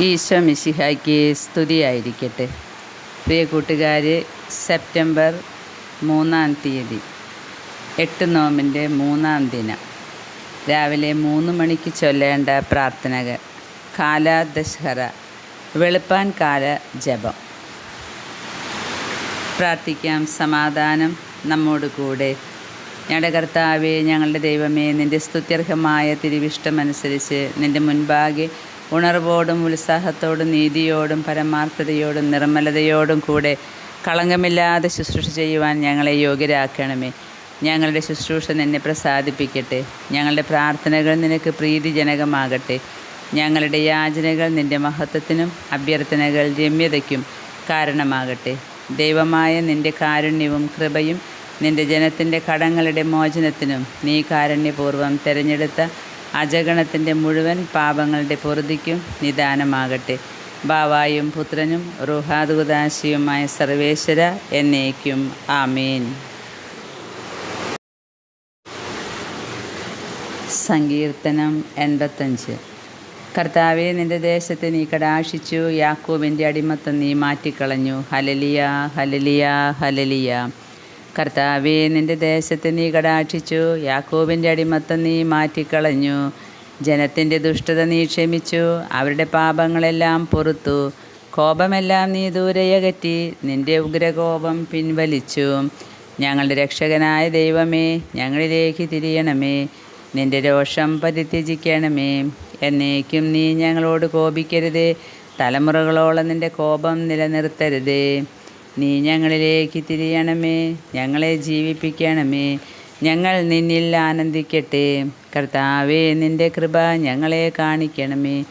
ഈശോ മിശിഹായ്ക്ക് സ്തുതിയായിരിക്കട്ടെ. പ്രിയ കൂട്ടുകാർ സെപ്റ്റംബർ മൂന്നാം തീയതി എട്ട് നോമ്പിന്റെ മൂന്നാം ദിനം. രാവിലെ മൂന്ന് മണിക്ക് ചൊല്ലേണ്ട പ്രാർത്ഥനകൾ. കാല ദശഹറ വെളുപ്പാൻ കാല ജപം. പ്രാർത്ഥിക്കാം സമാധാനം നമ്മോട് കൂടെ. ഞങ്ങളുടെ കർത്താവേ ഞങ്ങളുടെ ദൈവമേ നിന്റെ സ്തുത്യർഹമായ തിരുവിഷ്ടമനുസരിച്ച് നിന്റെ മുൻപാകെ ഉണർവോടും ഉത്സാഹത്തോടും നീതിയോടും പരമാർത്ഥതയോടും നിർമ്മലതയോടും കൂടെ കളങ്കമില്ലാതെ ശുശ്രൂഷ ചെയ്യുവാൻ ഞങ്ങളെ യോഗ്യരാക്കണമേ. ഞങ്ങളുടെ ശുശ്രൂഷ നിന്നെ പ്രസാദിപ്പിക്കട്ടെ. ഞങ്ങളുടെ പ്രാർത്ഥനകൾ നിനക്ക് പ്രീതിജനകമാകട്ടെ. ഞങ്ങളുടെ യാചനകൾ നിന്റെ മഹത്വത്തിനും അഭ്യർത്ഥനകൾ രമ്യതയ്ക്കും കാരണമാകട്ടെ. ദൈവമായ നിന്റെ കാരുണ്യവും കൃപയും നിന്റെ ജനത്തിന്റെ കടങ്ങളുടെ മോചനത്തിനും നീ കാരുണ്യപൂർവം തിരഞ്ഞെടുത്ത അജഗണത്തിന്റെ മുഴുവൻ പാപങ്ങളുടെ പൊറുതിക്കും നിദാനമാകട്ടെ. ബാവായും പുത്രനും റുഹാദുദാശിയുമായ സർവേശ്വര എന്നേക്കും. ആമീൻ. സങ്കീർത്തനം എൺപത്തഞ്ച്. കർത്താവെ നിന്റെ ദേശത്തെ നീ കടാക്ഷിച്ചു. യാക്കൂബിന്റെ അടിമത്തം നീ മാറ്റിക്കളഞ്ഞു. ഹലലിയ ഹലലിയ ഹലലിയ കർത്താവെ നിന്റെ ദേശത്തെ നീ കടാക്ഷിച്ചു. യാക്കോബിന്റെ അടിമത്തം നീ മാറ്റിക്കളഞ്ഞു. ജനത്തിന്റെ ദുഷ്ടത നീ ക്ഷമിച്ചു. അവരുടെ പാപങ്ങളെല്ലാം പൊറുത്തു. കോപമെല്ലാം നീ ദൂരയകറ്റി. നിന്റെ ഉഗ്രകോപം പിൻവലിച്ചു. ഞങ്ങളുടെ രക്ഷകനായ ദൈവമേ ഞങ്ങളിലേക്ക് തിരിയണമേ. നിന്റെ രോഷം പരിത്യജിക്കണമേ. എന്നേക്കും നീ ഞങ്ങളോട് കോപിക്കരുതേ. തലമുറകളോളം നിന്റെ കോപം നിലനിർത്തരുതേ. നീ ഞങ്ങളിലേക്ക് തിരിയണമേ ഞങ്ങളെ ജീവിപ്പിക്കണമേ. ഞങ്ങൾ നിന്നിൽ ആനന്ദിക്കട്ടെ. കർത്താവേ നിന്റെ കൃപ ഞങ്ങളെ കാണിക്കണമേ.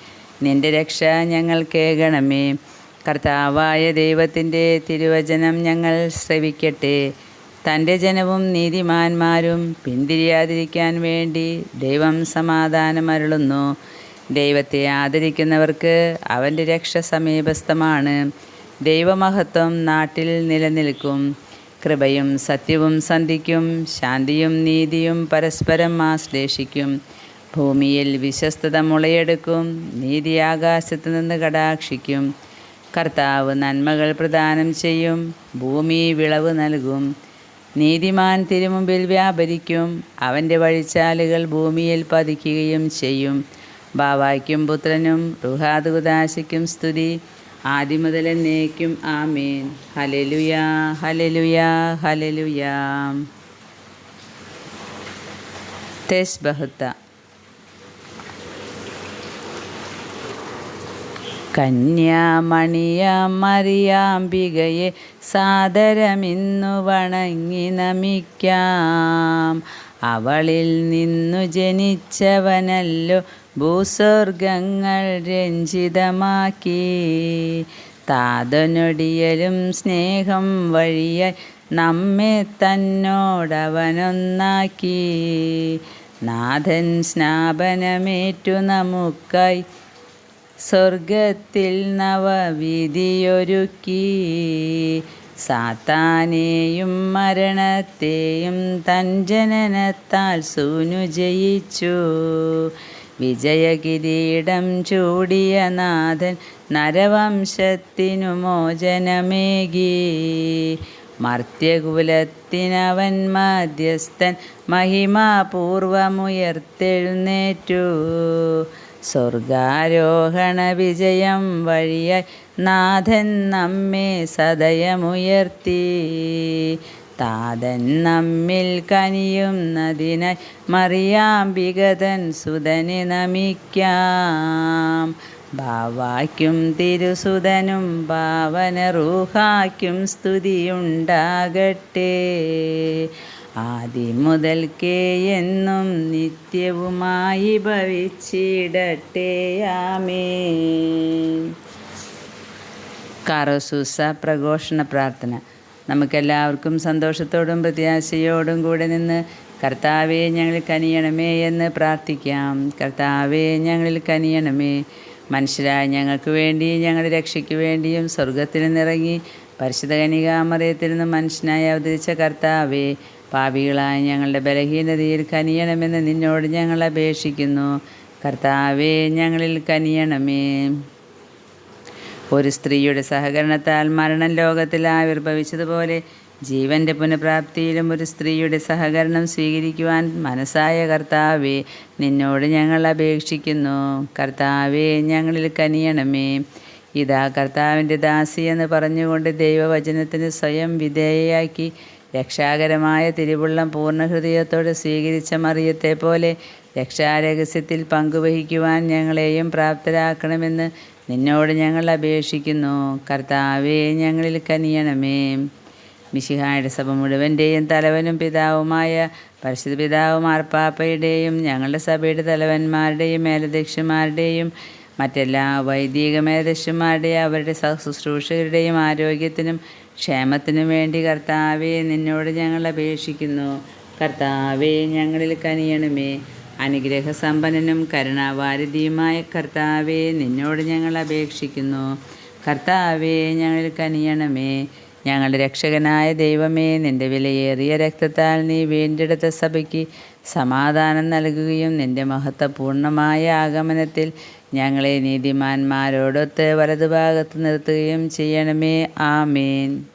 നിന്റെ രക്ഷ ഞങ്ങൾ കേൾക്കണമേ കർത്താവായ ദൈവത്തിന്റെ തിരുവചനം ഞങ്ങൾ ശ്രവിക്കട്ടെ. തന്റെ ജനവും നീതിമാന്മാരും പിന്തിരിയാതിരിക്കാൻ വേണ്ടി ദൈവം സമാധാനമരുളുന്നു ദൈവത്തെ ആദരിക്കുന്നവർക്ക് അവന്റെ രക്ഷ സമീപസ്ഥമാണ്. ദൈവമഹത്വം നാട്ടിൽ നിലനിൽക്കും. കൃപയും സത്യവും സന്ധിക്കും. ശാന്തിയും നീതിയും പരസ്പരം ആശ്ലേഷിക്കും. ഭൂമിയിൽ വിശ്വസ്തത മുളയെടുക്കും. നീതി ആകാശത്തു നിന്ന് കടാക്ഷിക്കും. കർത്താവ് നന്മകൾ പ്രദാനം ചെയ്യും. ഭൂമി വിളവ് നൽകും. നീതിമാൻ തിരുമുമ്പിൽ വ്യാപരിക്കും. അവന്റെ വഴിച്ചാലുകൾ ഭൂമിയിൽ പതിക്കുകയും ചെയ്യും. ബാവായ്ക്കും പുത്രനും റുഹാദുദാശയ്ക്കും സ്തുതി. ആദ്യം മുതൽ എന്നേക്കും ആമേൻ. ഹലലുയാ ഹലലുയാ ഹലലുയാ തേസ് ബഹുത്ത കന്യാമണിയ മറിയാംബികയെ സാദരമിന്നു വണങ്ങി നമിക്കാം. അവളിൽ നിന്നു ജനിച്ചവനല്ലോ ഭൂസ്വർഗങ്ങൾ രഞ്ജിതമാക്കി. താതനൊടിയലും സ്നേഹം വഴിയായി നമ്മെ തന്നോടവനൊന്നാക്കി. നാഥൻ സ്നാപനമേറ്റു നമുക്കായി സ്വർഗത്തിൽ നവവിധിയൊരുക്കി സാത്താനെയും മരണത്തെയും തൻ ജനനത്താൽ സൂനു ജയിച്ചു. വിജയകിരീടം ചൂടിയ നാഥൻ നരവംശത്തിനു മോചനമേകി. മർത്യകുലത്തിനവൻ മധ്യസ്ഥൻ മഹിമാപൂർവമുയർത്തെഴുന്നേറ്റു. സ്വർഗാരോഹണ വിജയം വഴിയായി നാഥൻ നമ്മെ സദയമുയർത്തി. താതൻ നമ്മിൽ കനിയുന്നതിനായി മറിയാംബികതൻ സുതനെ നമിക്കാം. ഭാവാക്കും തിരുസുതനും ഭാവന റൂഹായ്ക്കും സ്തുതിയുണ്ടാകട്ടെ. ആദ്യം മുതൽക്കേ എന്നും നിത്യവുമായി ഭവിച്ചിടട്ടെ ആമേ കാറോസൂസ പ്രഘോഷണ പ്രാർത്ഥന. നമുക്കെല്ലാവർക്കും സന്തോഷത്തോടും പ്രത്യാശയോടും കൂടെ നിന്ന് കർത്താവെ ഞങ്ങളിൽ കനിയണമേ എന്ന് പ്രാർത്ഥിക്കാം. കർത്താവെ ഞങ്ങളിൽ കനിയണമേ. മനുഷ്യരായ ഞങ്ങൾക്ക് വേണ്ടി ഞങ്ങളുടെ രക്ഷയ്ക്ക് വേണ്ടിയും സ്വർഗത്തിൽ നിന്നിറങ്ങി പരിശുദ്ധ കനികാമറയത്തിൽ നിന്ന് മനുഷ്യനായി അവതരിച്ച കർത്താവെ പാപികളായ ഞങ്ങളുടെ ബലഹീനതയിൽ കനിയണമെന്ന് നിന്നോട് ഞങ്ങൾ അപേക്ഷിക്കുന്നു. കർത്താവേ ഞങ്ങളിൽ കനിയണമേ. ഒരു സ്ത്രീയുടെ സഹകരണത്താൽ മരണം ലോകത്തിൽ ആവിർഭവിച്ചതുപോലെ ജീവന്റെ പുനഃപ്രാപ്തിയിലും ഒരു സ്ത്രീയുടെ സഹകരണം സ്വീകരിക്കുവാൻ മനസ്സായ കർത്താവേ നിന്നോട് ഞങ്ങൾ അപേക്ഷിക്കുന്നു. കർത്താവേ ഞങ്ങളിൽ കനിയണമേ. ഇതാ കർത്താവിന്റെ ദാസി എന്ന് പറഞ്ഞുകൊണ്ട് ദൈവവചനത്തിന് സ്വയം വിധേയയാക്കി രക്ഷാകരമായ തിരുവുള്ളം പൂർണ ഹൃദയത്തോടെ സ്വീകരിച്ച മറിയത്തെ പോലെ രക്ഷാരഹസ്യത്തിൽ പങ്കുവഹിക്കുവാൻ ഞങ്ങളെയും പ്രാപ്തരാക്കണമെന്ന് നിന്നോട് ഞങ്ങൾ അപേക്ഷിക്കുന്നു. കർത്താവേ ഞങ്ങളിൽ കനിയണമേ. മിശിഹായുടെ സഭ മുഴുവന്റെയും തലവനും പിതാവുമായ പരിശുദ്ധ പിതാവ് മാർപ്പാപ്പയുടെയും ഞങ്ങളുടെ സഭയുടെ തലവന്മാരുടെയും മേലധ്യക്ഷന്മാരുടെയും മറ്റെല്ലാ വൈദിക മേലധ്യക്ഷന്മാരുടെയും അവരുടെ സഹശുശ്രൂഷകരുടെയും ആരോഗ്യത്തിനും ക്ഷേമത്തിനും വേണ്ടി കർത്താവെ നിന്നോട് ഞങ്ങൾ അപേക്ഷിക്കുന്നു. കർത്താവെ ഞങ്ങളിൽ കനിയണമേ. അനുഗ്രഹസമ്പന്നനും കരുണാവാരിധിയുമായ കർത്താവെ നിന്നോട് ഞങ്ങൾ അപേക്ഷിക്കുന്നു. കർത്താവെ ഞങ്ങളിൽ കനിയണമേ. ഞങ്ങളുടെ രക്ഷകനായ ദൈവമേ നിന്റെ വിലയേറിയ രക്തത്താൽ നീ വീണ്ടെടുത്ത സഭയ്ക്ക് സമാധാനം നൽകുകയും നിന്റെ മഹത്വപൂർണമായ ആഗമനത്തിൽ ഞങ്ങളെ നീതിമാന്മാരോടൊത്ത് വലതുഭാഗത്ത് നിർത്തുകയും ചെയ്യണമേ. ആമേൻ.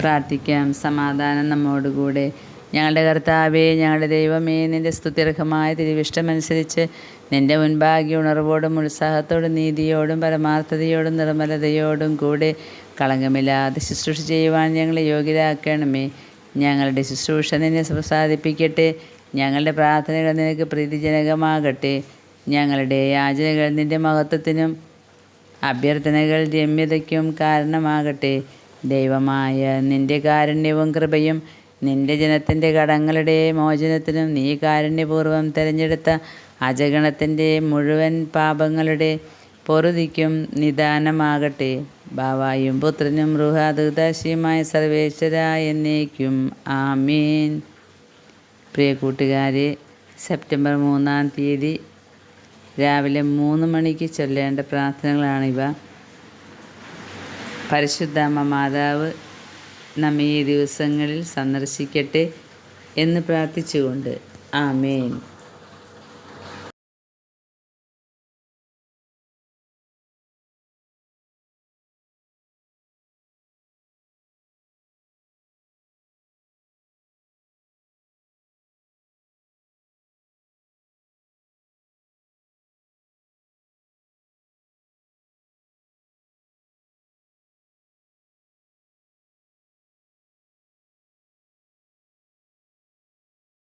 പ്രാർത്ഥിക്കാം. സമാധാനം നമ്മോടുകൂടെ. ഞങ്ങളുടെ കർത്താവേ ഞങ്ങളുടെ ദൈവമേ നിന്റെ സ്തുത്യർഹമായ തിരുവിഷ്ടമനുസരിച്ച് നിന്റെ മുൻപാകി ഉണർവോടും ഉത്സാഹത്തോടും നീതിയോടും പരമാർത്ഥതയോടും നിർമ്മലതയോടും കൂടെ കളങ്കമില്ലാതെ ശുശ്രൂഷ ചെയ്യുവാൻ ഞങ്ങളെ യോഗ്യരാക്കണമേ. ഞങ്ങളുടെ ശുശ്രൂഷ നിന്നെ പ്രസാദിപ്പിക്കട്ടെ. ഞങ്ങളുടെ പ്രാർത്ഥനകൾ നിനക്ക് പ്രീതിജനകമാകട്ടെ. ഞങ്ങളുടെ യാചനകൾ നിന്റെ മഹത്വത്തിനും അഭ്യർത്ഥനകൾ രമ്യതയ്ക്കും കാരണമാകട്ടെ. ദൈവമായ നിന്റെ കാരുണ്യവും കൃപയും നിന്റെ ജനത്തിന്റെ കടങ്ങളുടെ മോചനത്തിനും നീ കാരുണ്യപൂർവം തിരഞ്ഞെടുത്ത അജഗണത്തിന്റെ മുഴുവൻ പാപങ്ങളുടെ പൊറുതിക്കും നിദാനമാകട്ടെ. ബാവായും പുത്രനും റുഹാദുദാശിയുമായ സർവേശ്വര എന്നേക്കും. ആമീൻ. പ്രിയ കൂട്ടുകാരെ സെപ്റ്റംബർ മൂന്നാം തീയതി രാവിലെ മൂന്ന് മണിക്ക് ചൊല്ലേണ്ട പ്രാർത്ഥനകളാണിവ. പരിശുദ്ധ അമ്മ മാതാവ് നമ്മെ ദിവസങ്ങളിൽ സന്ദർശിക്കട്ടെ എന്ന് പ്രാർത്ഥിച്ചുകൊണ്ട്. ആമേൻ.